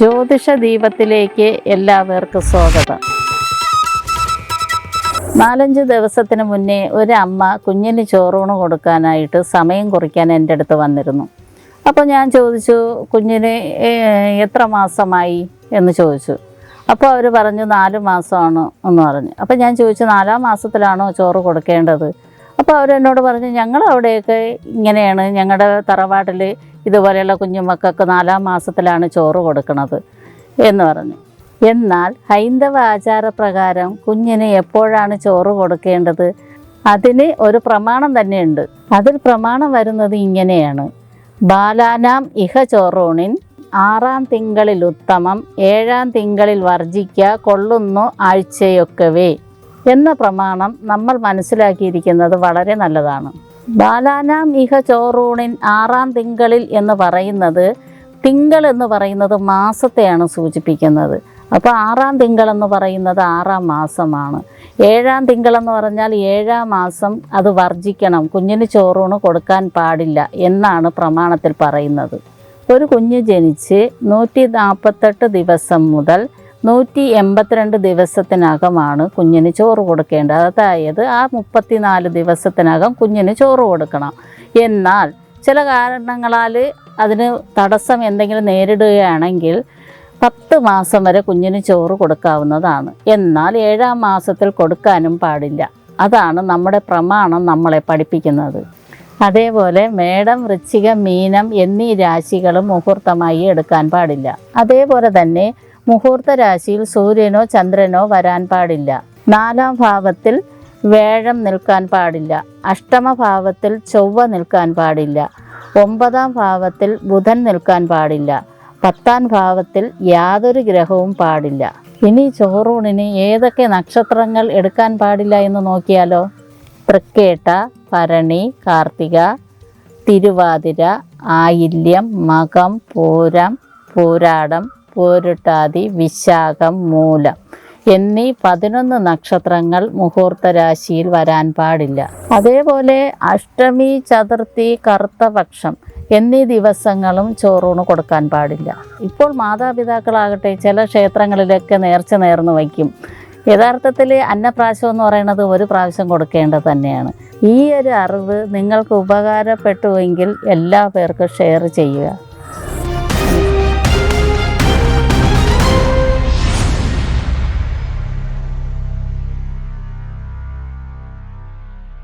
ജ്യോതിഷ ദീപത്തിലേക്ക് എല്ലാവർക്കും സ്വാഗതം. നാലഞ്ച് ദിവസത്തിന് മുന്നേ ഒരമ്മ കുഞ്ഞിന് ചോറൂണ് കൊടുക്കാനായിട്ട് സമയം കുറിക്കാൻ എന്റെ അടുത്ത് വന്നിരുന്നു. അപ്പോൾ ഞാൻ ചോദിച്ചു കുഞ്ഞിന് എത്ര മാസമായി? എന്ന് ചോദിച്ചു. അപ്പോൾ അവർ പറഞ്ഞു നാല് മാസമാണ് എന്ന് പറഞ്ഞു. അപ്പോൾ ഞാൻ ചോദിച്ചു നാലാം മാസത്തിലാണോ ചോറ് കൊടുക്കേണ്ടത്? അവരെന്നോട് പറഞ്ഞു ഞങ്ങൾ അവിടെയൊക്കെ ഇങ്ങനെയാണ്. ഞങ്ങളുടെ തറവാട്ടിൽ ഇതുപോലെയുള്ള കുഞ്ഞുമക്കൾക്ക് നാലാം മാസത്തിലാണ് ചോറ് കൊടുക്കുന്നത് എന്ന് പറഞ്ഞു. എന്നാൽ ഹൈന്ദവ ആചാരപ്രകാരം കുഞ്ഞിന് എപ്പോഴാണ് ചോറ് കൊടുക്കേണ്ടത്? അതിന് ഒരു പ്രമാണം തന്നെയുണ്ട്. അതിൽ പ്രമാണം വരുന്നത് ഇങ്ങനെയാണ്. ബാലാനാം ഇഹ ചോറൂണിൻ ആറാം തിങ്കളിൽ ഉത്തമം ഏഴാം തിങ്കളിൽ വർജിക്ക കൊള്ളുന്നു ആഴ്ചയൊക്കവേ. എന്ന പ്രമാണം നമ്മൾ മനസ്സിലാക്കിയിരിക്കുന്നത് വളരെ നല്ലതാണ്. ബാലാനാം ഇഹ ചോറൂണിൻ ആറാം തിങ്കളിൽ എന്ന് പറയുന്നത് തിങ്കൾ എന്ന് പറയുന്നത് മാസത്തെയാണ് സൂചിപ്പിക്കുന്നത്. അപ്പോൾ ആറാം തിങ്കൾ എന്ന് പറയുന്നത് ആറാം മാസമാണ്. ഏഴാം തിങ്കൾ എന്ന് പറഞ്ഞാൽ ഏഴാം മാസം അത് വർജിക്കണം. കുഞ്ഞിന് ചോറൂണ് കൊടുക്കാൻ പാടില്ല എന്നാണ് പ്രമാണത്തിൽ പറയുന്നത്. ഒരു കുഞ്ഞ് ജനിച്ച് നൂറ്റി നാൽപ്പത്തെട്ട് ദിവസം മുതൽ നൂറ്റി എൺപത്തിരണ്ട് ദിവസത്തിനകമാണ് കുഞ്ഞിന് ചോറ് കൊടുക്കേണ്ടത്. അതായത് ആ മുപ്പത്തിനാല് ദിവസത്തിനകം കുഞ്ഞിന് ചോറ് കൊടുക്കണം. എന്നാൽ ചില കാരണങ്ങളാൽ അതിന് തടസ്സം എന്തെങ്കിലും നേരിടുകയാണെങ്കിൽ പത്ത് മാസം വരെ കുഞ്ഞിന് ചോറ് കൊടുക്കാവുന്നതാണ്. എന്നാൽ ഏഴാം മാസത്തിൽ കൊടുക്കാനും പാടില്ല. അതാണ് നമ്മുടെ പ്രമാണം നമ്മളെ പഠിപ്പിക്കുന്നത്. അതേപോലെ മേടം വൃശ്ചിക മീനം എന്നീ രാശികളും മുഹൂർത്തമായി എടുക്കാൻ പാടില്ല. അതേപോലെ തന്നെ മുഹൂർത്ത രാശിയിൽ സൂര്യനോ ചന്ദ്രനോ വരാൻ പാടില്ല. നാലാം ഭാവത്തിൽ വേഴം നിൽക്കാൻ പാടില്ല. അഷ്ടമഭാവത്തിൽ ചൊവ്വ നിൽക്കാൻ പാടില്ല. ഒമ്പതാം ഭാവത്തിൽ ബുധൻ നിൽക്കാൻ പാടില്ല. പത്താം ഭാവത്തിൽ യാതൊരു ഗ്രഹവും പാടില്ല. ഇനി ചോറൂണിന് ഏതൊക്കെ നക്ഷത്രങ്ങൾ എടുക്കാൻ പാടില്ല എന്ന് നോക്കിയാലോ? തൃക്കേട്ട ഭരണി കാർത്തിക തിരുവാതിര ആയില്യം മകം പൂരം പൂരാടം പൂരുട്ടാതി വിശാഖം മൂലം എന്നീ പതിനൊന്ന് നക്ഷത്രങ്ങൾ മുഹൂർത്ത രാശിയിൽ വരാൻ പാടില്ല. അതേപോലെ അഷ്ടമി ചതുർത്ഥി കറുത്തപക്ഷം എന്നീ ദിവസങ്ങളും ചോറൂണ് കൊടുക്കാൻ പാടില്ല. ഇപ്പോൾ മാതാപിതാക്കളാകട്ടെ ചില ക്ഷേത്രങ്ങളിലൊക്കെ നേർച്ച നേർന്ന് വയ്ക്കും. യഥാർത്ഥത്തിൽ അന്നപ്രാശം എന്ന് പറയുന്നത് ഒരു പ്രാവശ്യം കൊടുക്കേണ്ടത് തന്നെയാണ്. ഈ ഒരു അറിവ് നിങ്ങൾക്ക് ഉപകാരപ്പെട്ടുവെങ്കിൽ എല്ലാ പേർക്കും ഷെയർ ചെയ്യുക.